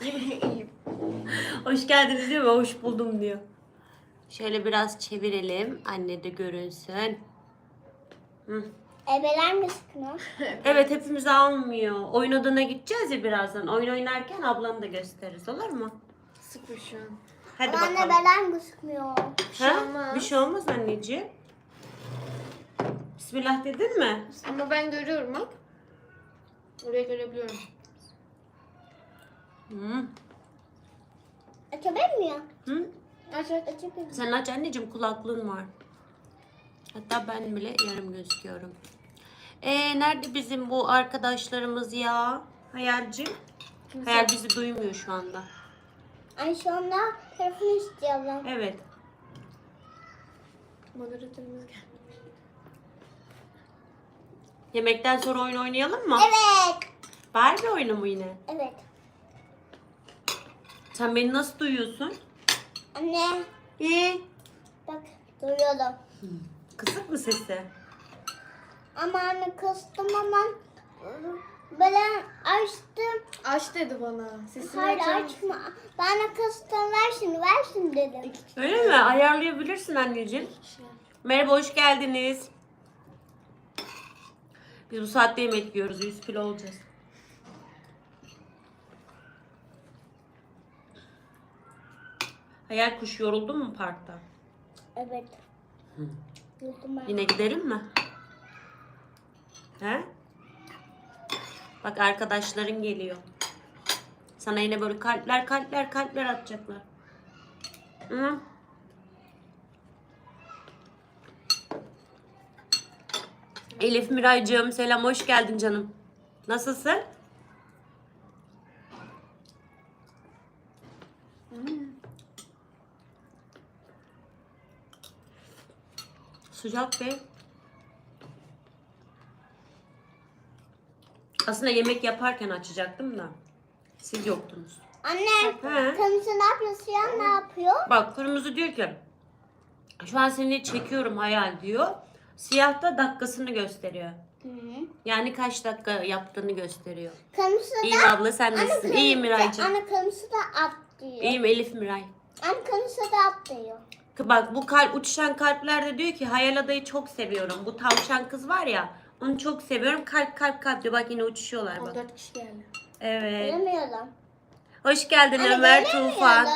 İyiyim. Hoş geldiniz diyor ve hoş buldum diyor. Şöyle biraz çevirelim. Anne de görünsün. Hı. Ebeler mi sıkıyor? Evet hepimizi almıyor. Oyun odana gideceğiz ya birazdan. Oyun oynarken ablanı da gösteririz olur mu? An. Hadi Anne bakalım. ebeler mi sıkmıyor? şey Ha? olmaz. Bir şey olmaz anneciğim. Bismillah dedin mi? Ama ben görüyorum bak. Oraya görebiliyorum. Hı. Açabilir miyim? Hı? Aç aç. Açabilir? Sen aç anneciğim kulaklığın var. Hatta ben bile yarım gözüküyorum. Ee, nerede bizim bu arkadaşlarımız ya? Hayalciğim. Kimse- Hayal bizi duymuyor şu anda. Ay şu anda telefon istiyorum. Evet. Moderatörümüz geldi. Yemekten sonra oyun oynayalım mı? Evet. Barbie oyunu mu yine? Evet. Sen beni nasıl duyuyorsun? Anne İyi. bak duyuyorum. Kısık mı sesi? Ama anne kıstım ama böyle açtım. Aç dedi bana. Sesini Hayır açar mısın? açma. Bana kıstım ver şimdi ver şimdi dedim. Öyle mi? Ayarlayabilirsin anneciğim. Merhaba, hoş geldiniz. Biz bu saatte yemek yiyoruz. 100 kilo olacağız. Hayal kuş yoruldun mu parkta? Evet. Ben. Yine gidelim mi? He? Bak arkadaşların geliyor. Sana yine böyle kalpler kalpler kalpler atacaklar. Hı? Elif Miraycığım selam hoş geldin canım. Nasılsın? Sıcak be. Aslında yemek yaparken açacaktım da. Siz yoktunuz. Anne He. kırmızı ne yapıyor? Siyah ne yapıyor? Bak kırmızı diyor ki şu an seni çekiyorum hayal diyor. Siyah da dakikasını gösteriyor. Hı. Yani kaç dakika yaptığını gösteriyor. Kırmızı da... İyiyim abla sen Anne, nasılsın? kırmızı- İyiyim Miraycığım. Anne kırmızı da at diyor. İyiyim Elif Miray. Anne kırmızı da at diyor. Bak bu kalp uçuşan kalpler de diyor ki Hayal Adayı çok seviyorum. Bu tavşan kız var ya onu çok seviyorum. Kalp kalp kalp diyor. Bak yine uçuşuyorlar bak. 14 kişi geldi. Evet. Göremiyorum. Hoş geldin Anne Ömer göremiyorum. Tufan.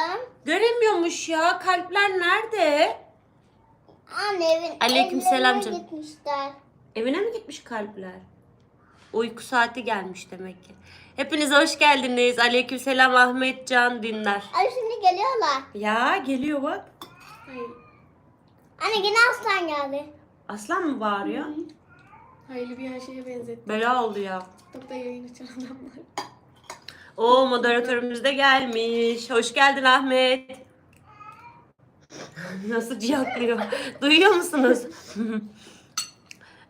Göremiyormuş ya. Kalpler nerede? Anne evin Aleykümselam evlerine canım. gitmişler. Evine mi gitmiş kalpler? Uyku saati gelmiş demek ki. Hepiniz hoş geldiniz. Aleykümselam Ahmet Can Dündar. Ay şimdi geliyorlar. Ya geliyor bak. Hayır. Anne yine aslan geldi. Aslan mı bağırıyor? Hayırlı bir her şeye benzetti. Bela oldu ya. TikTok'ta yayın açan adamlar. O moderatörümüz de gelmiş. Hoş geldin Ahmet. Nasıl ciyaklıyor? Duyuyor musunuz?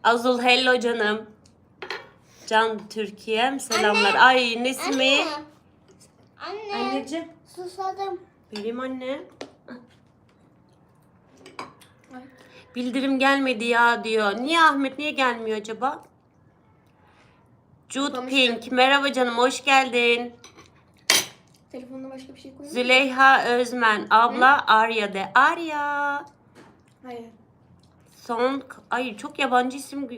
Azul hello canım. Can Türkiye'm selamlar. Ay Nesmi. Anne. Anne. Anneciğim. Susadım. Benim anne. Ay. Bildirim gelmedi ya diyor. Niye Ahmet niye gelmiyor acaba? Jude. Pink. Merhaba canım hoş geldin. Telefonuna başka bir şey koyayım mı? Züleyha Özmen. Abla Arya de. Arya. Hayır. Son. Ay çok yabancı isim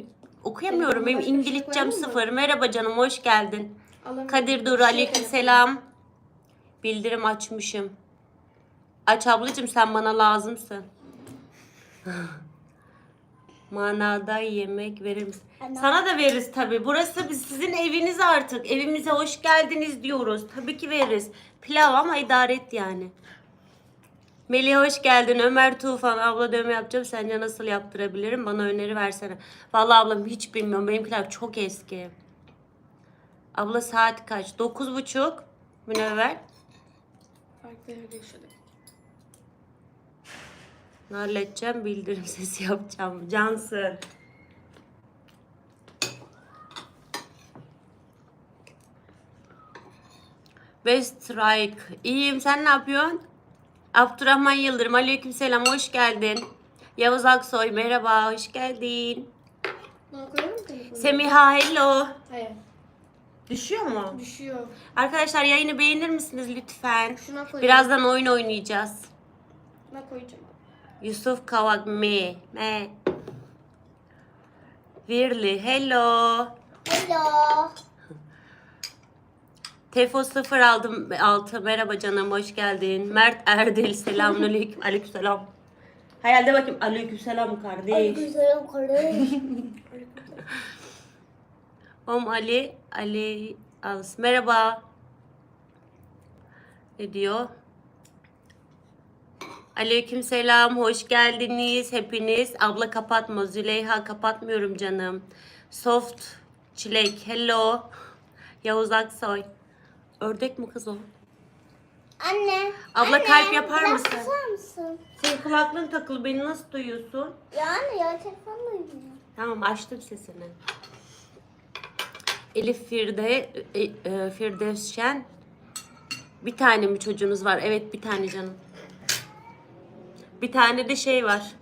okuyamıyorum. Benim Başka şey İngilizcem mı? sıfır. Merhaba canım hoş geldin. Alamıyorum. Kadir Dur Şey aleykümselam. Bildirim açmışım. Aç ablacığım sen bana lazımsın. Manada yemek verir misin? Ana. Sana da veririz tabi. Burası biz sizin eviniz artık. Evimize hoş geldiniz diyoruz. Tabii ki veririz. Pilav ama idare et yani. Melih hoş geldin. Ömer Tufan abla dövme yapacağım. Sence nasıl yaptırabilirim? Bana öneri versene. Vallahi ablam hiç bilmiyorum. Benimkiler çok eski. Abla saat kaç? Dokuz buçuk. Münevver. Farklı yerde yaşadık. Halledeceğim. Bildirim sesi yapacağım. Cansın. Best Strike. İyiyim. Sen ne yapıyorsun? Abdurrahman Yıldırım. Aleykümselam. Hoş geldin. Yavuz Aksoy. Merhaba. Hoş geldin. Semiha. Hello. Hayır. Düşüyor mu? Düşüyor. Arkadaşlar yayını beğenir misiniz lütfen? Şuna. Birazdan oyun oynayacağız. Şuna koyacağım. Yusuf Kavak me me. Virli hello. Hello. Tefo 0 aldım 6 merhaba canım hoş geldin. Mert Erdil selamünaleyküm aleykümselam. Hayalde bakayım aleykümselam kardeş. Ay güzelim kardeş. Om Ali Ali Als merhaba. Ne diyor? Aleykümselam hoş geldiniz hepiniz. Abla kapatma Züleyha kapatmıyorum canım. Soft Çilek hello. Yavuz Aksoy. Ördek mi kız o? Anne. Abla anne, kalp yapar biraz mısın? susar mısın? Senin kulaklığın takılı beni nasıl duyuyorsun? Ya anne ya telefonla oynuyor. Tamam açtım sesini. Elif Firde, e, e, Firdevs Şen. Bir tane mi çocuğunuz var? Evet bir tane canım. Bir tane de şey var.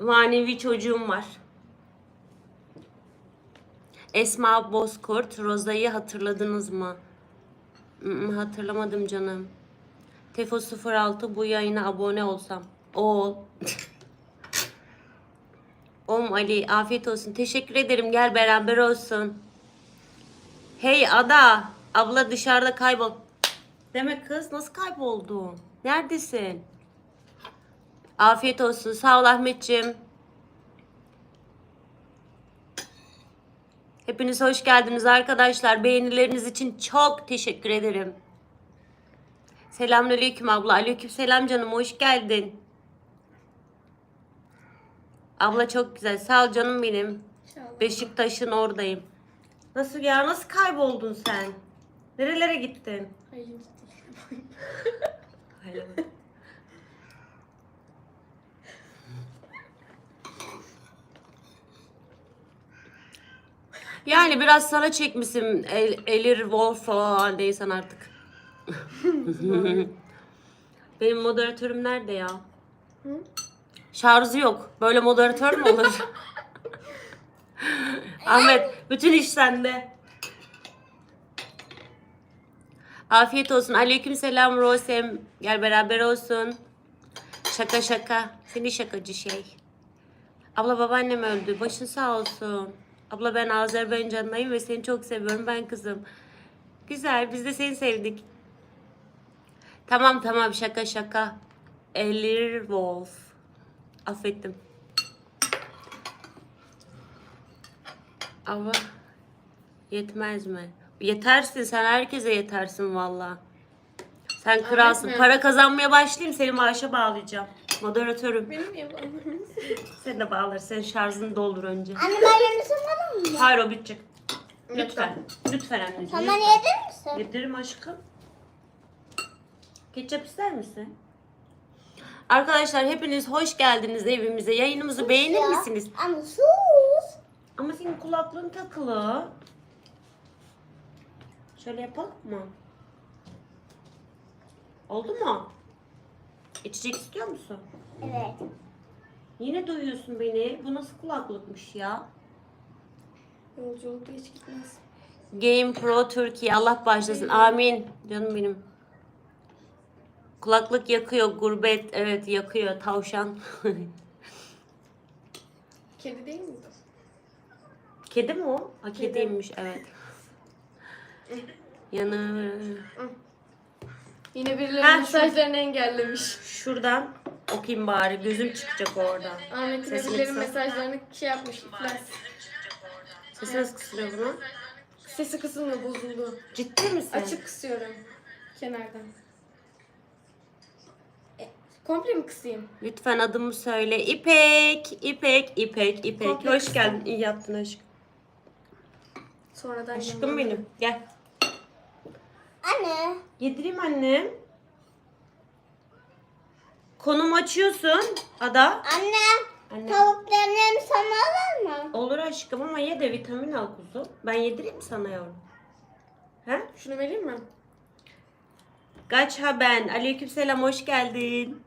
Manevi çocuğum var. Esma Bozkurt, Roza'yı hatırladınız mı? Mm, hatırlamadım canım. Tefo 06 bu yayına abone olsam. Ol. Om Ali afiyet olsun. Teşekkür ederim. Gel beraber olsun. Hey Ada. Abla dışarıda kaybol. Demek kız nasıl kayboldun? Neredesin? Afiyet olsun. Sağ ol Ahmetciğim. Hepiniz hoş geldiniz arkadaşlar. Beğenileriniz için çok teşekkür ederim. Selamünaleyküm abla. Aleykümselam canım. Hoş geldin. Abla çok güzel. Sağ ol canım benim. Beşiktaş'ın oradayım. Nasıl ya? Nasıl kayboldun sen? Nerelere gittin? Hayır Yani biraz sana çekmişim. El, Elir Wolf falan değilsen artık. Benim moderatörüm nerede ya? Hı? Şarjı yok. Böyle moderatör mü olur? Ahmet, bütün iş sende. Afiyet olsun. Aleykümselam Rosem. Gel beraber olsun. Şaka şaka. Seni şakacı şey. Abla babaannem öldü. Başın sağ olsun. Abla ben Azerbaycan'dayım ve seni çok seviyorum. Ben kızım. Güzel. Biz de seni sevdik. Tamam tamam şaka şaka. Elir Wolf. Affettim. Ama yetmez mi? Yetersin sen herkese yetersin valla. Sen kralsın. Para kazanmaya başlayayım seni maaşa bağlayacağım. Moderatörüm. Benim bağlamıyorsun? Sen de bağlar. Sen şarjını doldur önce. Anne ben yenisini alır mı? Hayır o bitecek. Lütfen. Lütfen anneciğim. Sen lütfen. bana yedir misin? Yediririm aşkım. Ketçap ister misin? Arkadaşlar hepiniz hoş geldiniz evimize. Yayınımızı beğenir Ya. misiniz? Anne sus. Ama senin kulaklığın takılı. Şöyle yapalım mı? Oldu mu? İçecek istiyor musun? Evet. Yine duyuyorsun beni. Bu nasıl kulaklıkmış ya? Yolculukta hiç gitmez. Game Pro Türkiye Allah bağışlasın. Amin. Canım benim. Kulaklık yakıyor. Gurbet evet yakıyor. Tavşan. Kedi değil miydi? Kedi mi o? Ha Kedi. kediymiş evet. Yanı Yine birileri Ha, şu- mesajlarını engellemiş. şuradan okuyayım bari. Gözüm çıkacak oradan. Ahmet'in Sesini birileri kısa. mesajlarını şey yapmış. iflas. Sesi nasıl kısılıyor bunun? Sesi kısılma bozuldu. Ciddi misin? Açık kısıyorum. Kenardan. E, komple mi kısayım? Lütfen adımı söyle. İpek, İpek, İpek, İpek. Komple Hoş kısım. geldin. İyi yaptın aşkım. Sonradan Aşkım yanına- benim. Gel. Anne. Yedireyim annem. Konum açıyorsun. Ada. Anne. Anne. Tavuklarını sana alır mı? Olur aşkım ama ye de vitamin al kuzum. Ben yedireyim sana yavrum. He? Şunu vereyim mi? Kaç ha ben. Aleykümselam hoş geldin.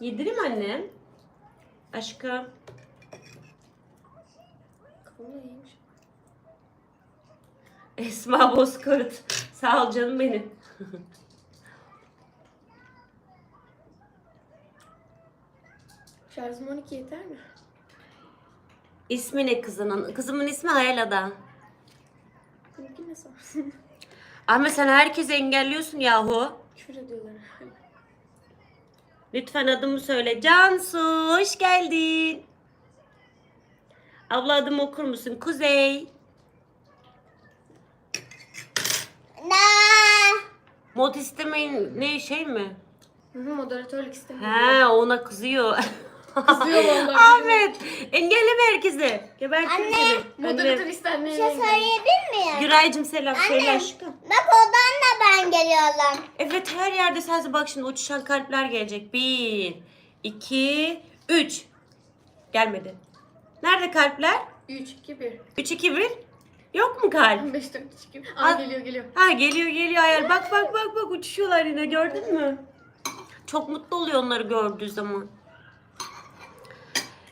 Yedireyim annem. Aşkım. Vallahi iyiymiş. Esma Bozkurt. Sağ ol canım benim. Şarjım 12 yeter mi? İsmi ne kızının? Kızımın ismi Hayal Ada. Benimki ne sorsın? Ahmet sen herkesi engelliyorsun yahu. Küfür ediyorlar. Lütfen adımı söyle. Cansu hoş geldin. Abla adımı okur musun? Kuzey. Ne? Mod istemeyin ne şey mi? Hı hı, moderatörlük istemiyorum. He ona kızıyor. Kızıyor vallahi. Ahmet engelleme herkesi. Gebertin Anne. Moderatör. Bir istenmeyen. şey söyleyebilir miyim? Güraycığım selam söyle Anne. aşkım. Bak oradan da ben geliyorum. Evet her yerde sense bak şimdi uçuşan kalpler gelecek. Bir, iki, üç. Gelmedi. Nerede kalpler? 3, 2, 1. Üç, iki, bir. Yok mu kalp? 5, 4, 3, 2, 1. Al. Aa geliyor geliyor. Ha geliyor geliyor hayal. Bak bak bak bak uçuşuyorlar yine gördün mü? Çok mutlu oluyor onları gördüğü zaman.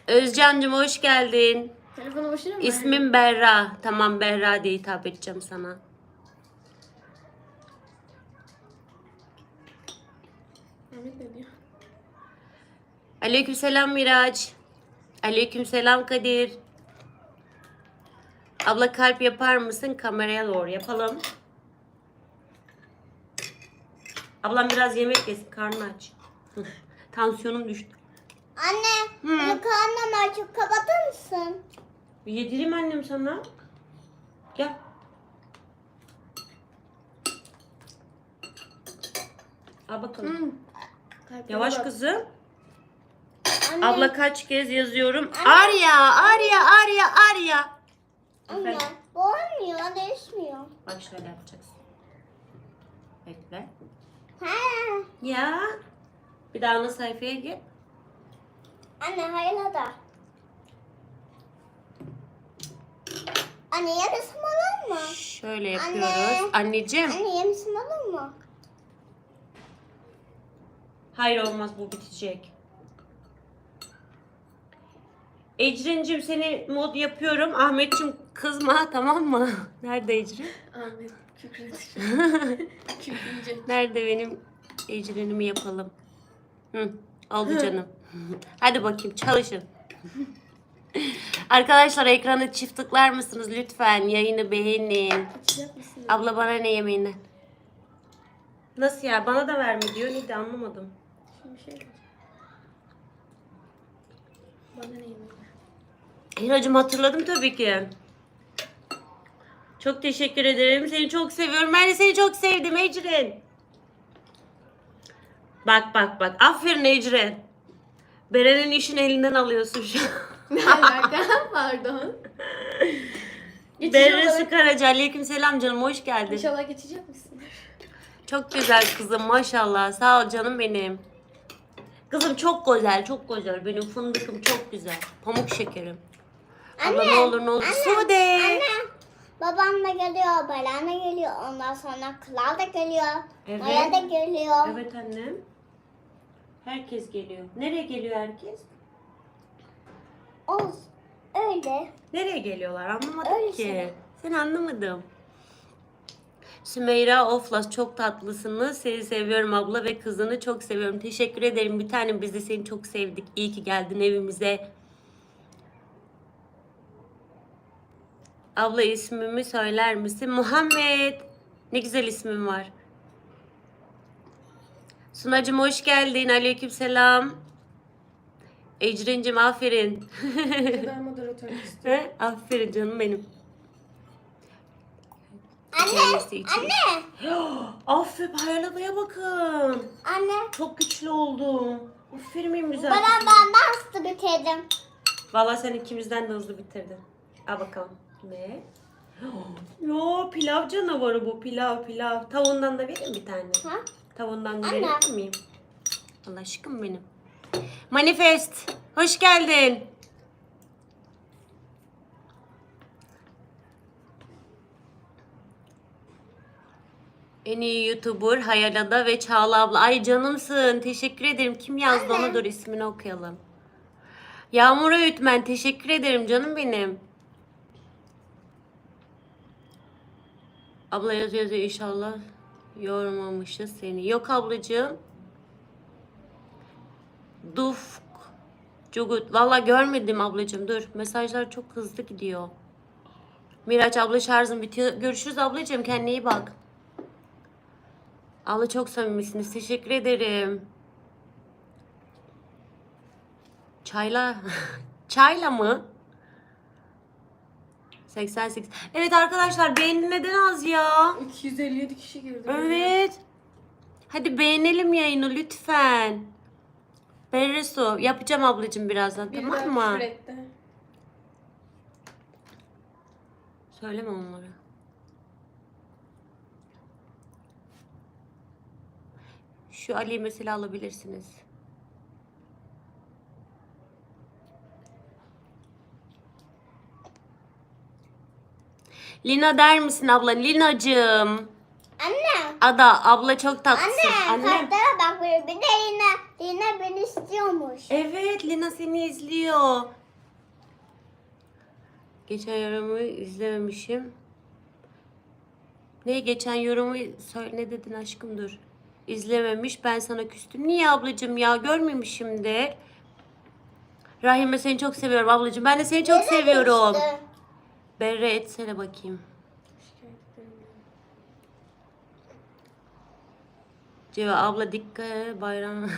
Özcan'cığım hoş geldin. Telefonu boşuna mı? İsmim Berra. Tamam Berra diye hitap edeceğim sana. Ahmet ne diyor? Aleykümselam Miraç. Aleykümselam Kadir. Abla kalp yapar mısın? Kameraya doğru yapalım. Ablam biraz yemek yesin. Karnı aç. Tansiyonum düştü. Anne, bunu karnım açıp kapatır mısın? Yedireyim annem sana. Gel. Al bakalım. Hı. Kalplere Yavaş bak. kızım. Anne, Abla kaç kez yazıyorum? Anne. Arya, Arya, Arya, Arya. Anne, Efendim? bu olmuyor, değişmiyor. Bak şöyle yapacaksın. Bekle. Ha. Ya. Bir daha ana sayfaya gir. Anne, hayır da. Anne, yarısım olur mu? Şöyle yapıyoruz. Anne. Anneciğim. Anne, yarısım olur mu? Hayır olmaz bu bitecek. Ecrin'cim seni mod yapıyorum. Ahmet'cim kızma tamam mı? Nerede Ecrin? Ahmet kükredi. Kükreyecek. Nerede benim Ecrin'imi yapalım? Hı, oldu canım. Hadi bakayım çalışın. Arkadaşlar ekranı çift tıklar mısınız lütfen? Yayını beğenin. Açacak mısın? Abla bana ne yemeğini? Nasıl ya? Bana da verme diyor. Neydi anlamadım. Şimdi şey. Bana ne yemek? Hiracım hatırladım tabii ki. Çok teşekkür ederim. Seni çok seviyorum. Ben de seni çok sevdim Ecrin. Bak bak bak. Aferin Ecrin. Beren'in işini elinden alıyorsun şu an. Ne alaka? Pardon. Geçici Beren olarak-. Aleyküm selam canım. Hoş geldin. İnşallah geçecek misin? Çok güzel kızım maşallah. Sağ ol canım benim. Kızım çok güzel, çok güzel. Benim fındıkım çok güzel. Pamuk şekerim. Anne, ne olur ne olur. Sude. Anne, babam da geliyor, Belen de geliyor. Ondan sonra Kral da geliyor. Evet. Maya da geliyor. Evet annem. Herkes geliyor. Nereye geliyor herkes? Olsun. Öyle. Nereye geliyorlar? Anlamadım Öyle ki. söyle. Seni anlamadım. Sümeyra Oflas çok tatlısınız. Seni seviyorum abla ve kızını çok seviyorum. Teşekkür ederim. Bir tanem biz de seni çok sevdik. İyi ki geldin evimize. Abla ismimi söyler misin? Muhammed. Ne güzel ismin var. Sunacım hoş geldin. Aleykümselam. Ecrin'cim aferin. Ben moderatörlük istiyorum. He? Aferin canım benim. Anne, Kendisi için. anne, Aferin Hayalaba'ya bakın. anne. Çok güçlü oldum. Aferin benim güzel. Bana ben de hasta bitirdim. Vallahi sen ikimizden de hızlı bitirdin. Al bakalım. Ne? Yo pilav canavarı bu pilav pilav. Tavuğundan da vereyim bir tane. Ha? Tavuğundan da Anne. verir miyim? Allah aşkım benim. Manifest. Hoş geldin. En iyi YouTuber Hayalada ve Çağla abla. Ay canımsın. Teşekkür ederim. Kim yazdı Anne. onu dur ismini okuyalım. Yağmur Öğütmen. Teşekkür ederim canım benim. Abla yazıyor yazıyor inşallah yormamışız seni. Yok ablacığım. Duf. Cugut. Valla görmedim ablacığım dur. Mesajlar çok hızlı gidiyor. Miraç abla şarjım bitiyor. Görüşürüz ablacığım kendine iyi bak. Abla çok samimisiniz. Teşekkür ederim. Çayla. Çayla mı? 88. Evet arkadaşlar beğeni neden az ya? 257 kişi girdi. Evet. Hadi beğenelim yayını lütfen. Berresu yapacağım ablacığım birazdan Biri tamam daha mı? küfür etti. Söyleme onlara. Şu Ali'yi mesela alabilirsiniz. Lina der misin abla? Linacığım. Anne. Ada abla çok tatlısın. Anne. Annem. Kartlara bak bir de Lina, Lina beni istiyormuş. Evet Lina seni izliyor. Geçen yorumu izlememişim. Ne geçen yorumu söyle ne dedin aşkım dur. İzlememiş ben sana küstüm. Niye ablacığım ya görmemişimdir. Rahime seni çok seviyorum ablacığım. Ben de seni çok seviyorum. işte? Berre etsene bakayım. Ceva abla dikkat bayram.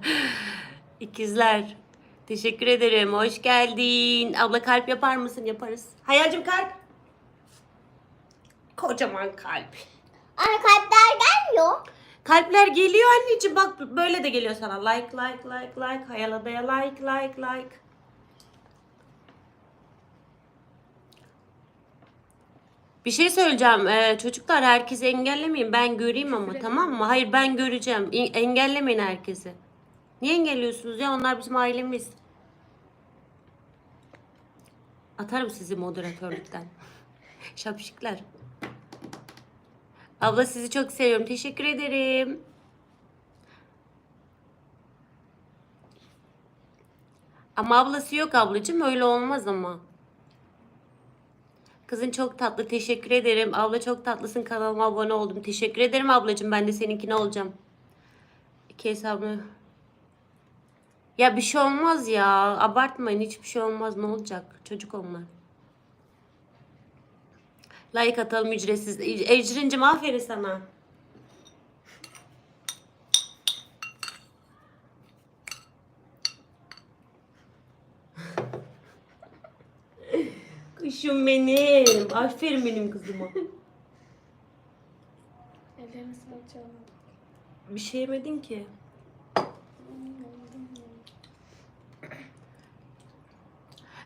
İkizler. Teşekkür ederim. Hoş geldin. Abla kalp yapar mısın? Yaparız. Hayalcim kalp. Kocaman kalp. Anne kalpler gelmiyor. Kalpler geliyor anneciğim. Bak böyle de geliyor sana. Like like like like. Hayal adaya like like like. Bir şey söyleyeceğim. Ee, çocuklar herkesi engellemeyin. Ben göreyim ama tamam mı? Hayır ben göreceğim. İ- engellemeyin herkesi. Niye engelliyorsunuz ya? Onlar bizim ailemiz. Atarım sizi moderatörlükten. Şapşikler. Abla sizi çok seviyorum. Teşekkür ederim. Ama ablası yok ablacığım. Öyle olmaz ama. Kızın çok tatlı. Teşekkür ederim. Abla çok tatlısın. Kanalıma abone oldum. Teşekkür ederim ablacığım. Ben de seninkine olacağım. İki hesabı. Ya bir şey olmaz ya. Abartmayın. Hiçbir şey olmaz. Ne olacak? Çocuk onlar. Like atalım ücretsiz. Ecrin'cim aferin sana. Kuşum benim. Aferin benim kızıma. Ellerine sağlık canım. Bir şey yemedin ki.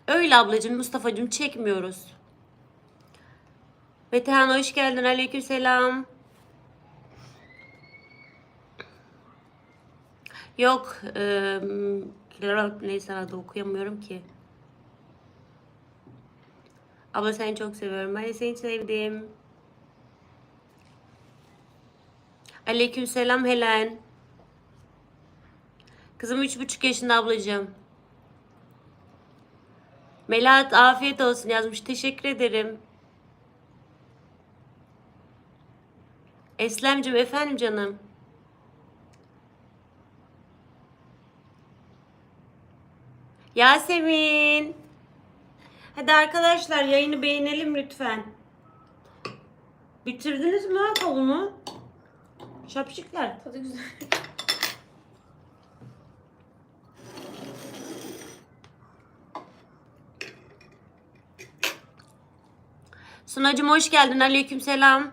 Öyle ablacığım, Mustafa'cığım çekmiyoruz. Metehan hoş geldin. Aleykümselam. Yok. eee, neyse adı okuyamıyorum ki. Abla seni çok seviyorum. De seni sevdim. Aleykümselam Helen. Kızım üç buçuk yaşında ablacığım. Melahat afiyet olsun yazmış. Teşekkür ederim. Eslemcim efendim canım. Yasemin. Hadi arkadaşlar yayını beğenelim lütfen. Bitirdiniz mi ha kavunu? Şapşikler. Tadı güzel. Sunacım hoş geldin. Aleykümselam.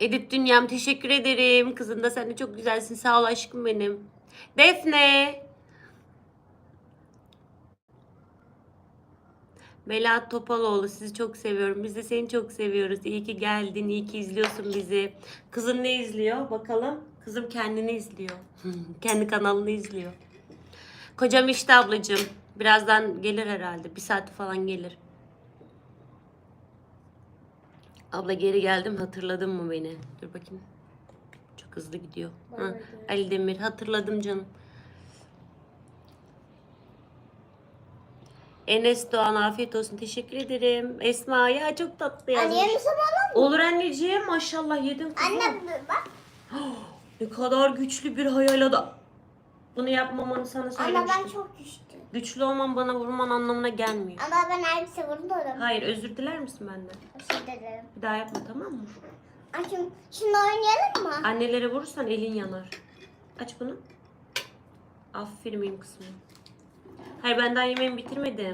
Edip Dünyam teşekkür ederim. Kızım da sen de çok güzelsin. Sağ ol aşkım benim. Defne. Melahat Topaloğlu sizi çok seviyorum. Biz de seni çok seviyoruz. İyi ki geldin. iyi ki izliyorsun bizi. Kızın ne izliyor? Bakalım. Kızım kendini izliyor. Kendi kanalını izliyor. Kocam işte ablacığım. Birazdan gelir herhalde. Bir saat falan gelir. Abla geri geldim hatırladın mı beni? Dur bakayım. Çok hızlı gidiyor. Vardı. Ali Demir hatırladım canım. Enes Doğan afiyet olsun. Teşekkür ederim. Esma ya çok tatlı yazmış. Anne yemiş alalım. Olur anneciğim maşallah yedim kızım. Anne bak. Ne kadar güçlü bir hayal adam. Bunu yapmamanı sana Ama söylemiştim. ben çok güçlüyüm. Güçlü olman bana vurman anlamına gelmiyor. Ama ben elbise vururum. Hayır özür diler misin benden? Özür dilerim. Bir daha yapma tamam mı? Açım, şimdi oynayalım mı? Annelere vurursan elin yanar. Aç bunu. Aferin benim kızım. Hayır ben daha yemeğimi bitirmedim.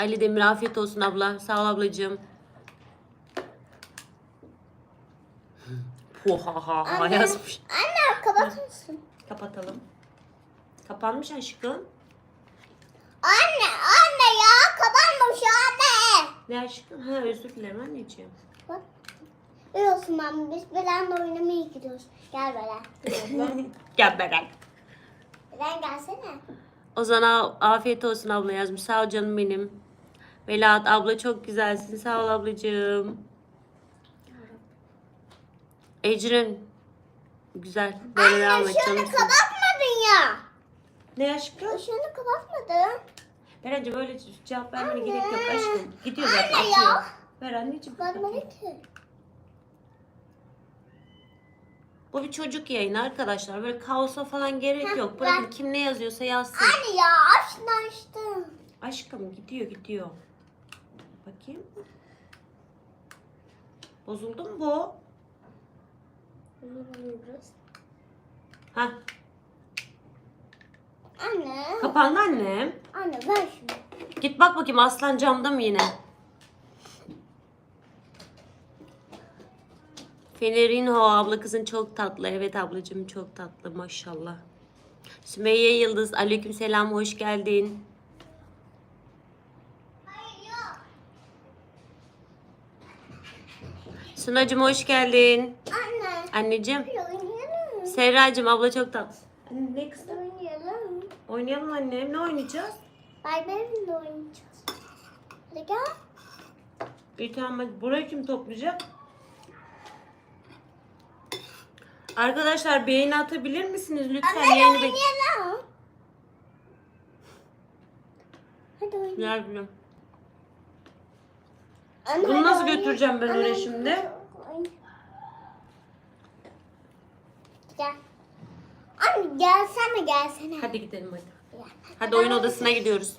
Ali Demir afiyet olsun abla. Sağ ol ablacığım. Puhaha Anne. yazmış. Anne kapatır mısın? Kapatalım. Kapanmış aşkım. Anne anne ya kapanmış anne. Ne aşkım? Ha özür dilerim anneciğim. Bak. Biliyorsun ben biz Belen'le oynamaya gidiyoruz. Gel Belen. Gel Beren. Belen gelsene. Ozan'a afiyet olsun abla yazmış. Sağ ol canım benim. Velat abla çok güzelsin. Sağ ol ablacığım. Ecrin. Güzel. Böyle devam Anne et ışığını canımsın. kapatmadın ya. Ne aşkım? Işığını kapatmadın. Berenci böyle cevap vermene gerek yok aşkım. Gidiyor zaten. Anne ya. Ver anneciğim. Bakmadı ki. Bu bir çocuk yayını arkadaşlar. Böyle kaosa falan gerek Heh, yok. Bırakın ver. kim ne yazıyorsa yazsın. Anne ya açtın açtın. Aşkım gidiyor gidiyor. Bakayım. Bozuldu mu bu? Ha, Anne. kapandı annem. Anne ver şunu. Git bak bakayım aslan camda mı yine? Fenerinho abla kızın çok tatlı. Evet ablacığım çok tatlı maşallah. Sümeyye Yıldız aleyküm selam hoş geldin. Sunacığım hoş geldin. Anne. Anneciğim. Oynayalım. Serracığım abla çok tatlı. Anne ne kızım? Oynayalım. Oynayalım annem. Ne oynayacağız? Barbie'yle oynayacağız. Hadi gel. İyi tamam. Burayı kim toplayacak? Arkadaşlar beğeni atabilir misiniz lütfen? Anne Yayını bek- oynayalım. Hadi oynayalım. Ver bunu. Anne, Bunu hadi nasıl oynayalım. götüreceğim ben oraya Anne, şimdi? Gel. Anne gelsene gelsene. Hadi gidelim hadi. Gel. Hadi oyun odasına gidiyoruz.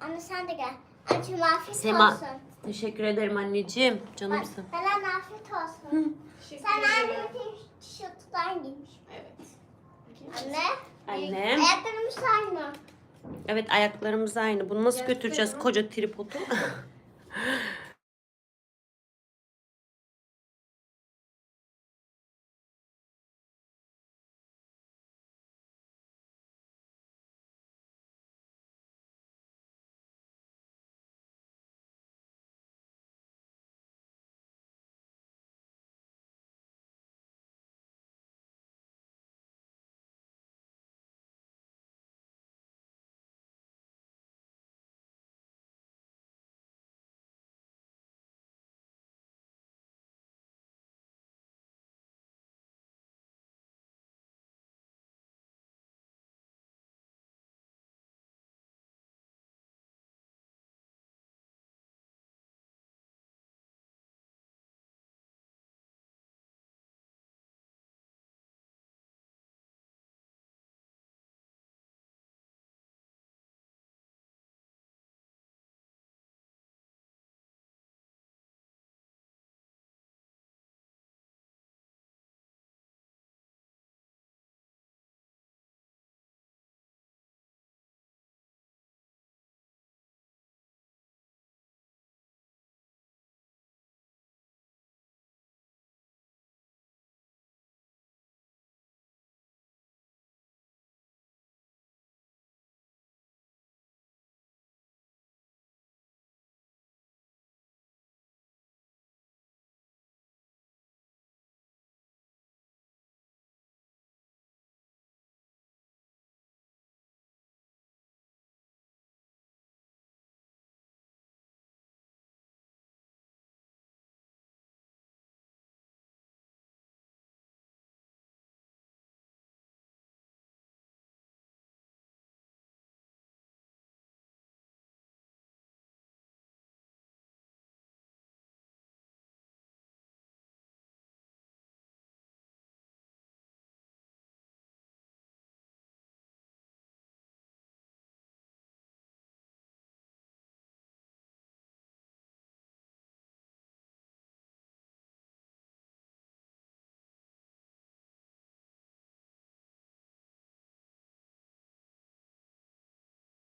Anne sen de gel. Anneciğim afiyet Sema. olsun. Teşekkür ederim anneciğim. Canımsın. Belen afiyet olsun. Teşekkür Sen ederim. annemin tişörtünden giymiş. Evet. Anne. Annem. Ayaklarımız aynı. Evet ayaklarımız aynı. Bunu nasıl götüreceğiz koca tripodu?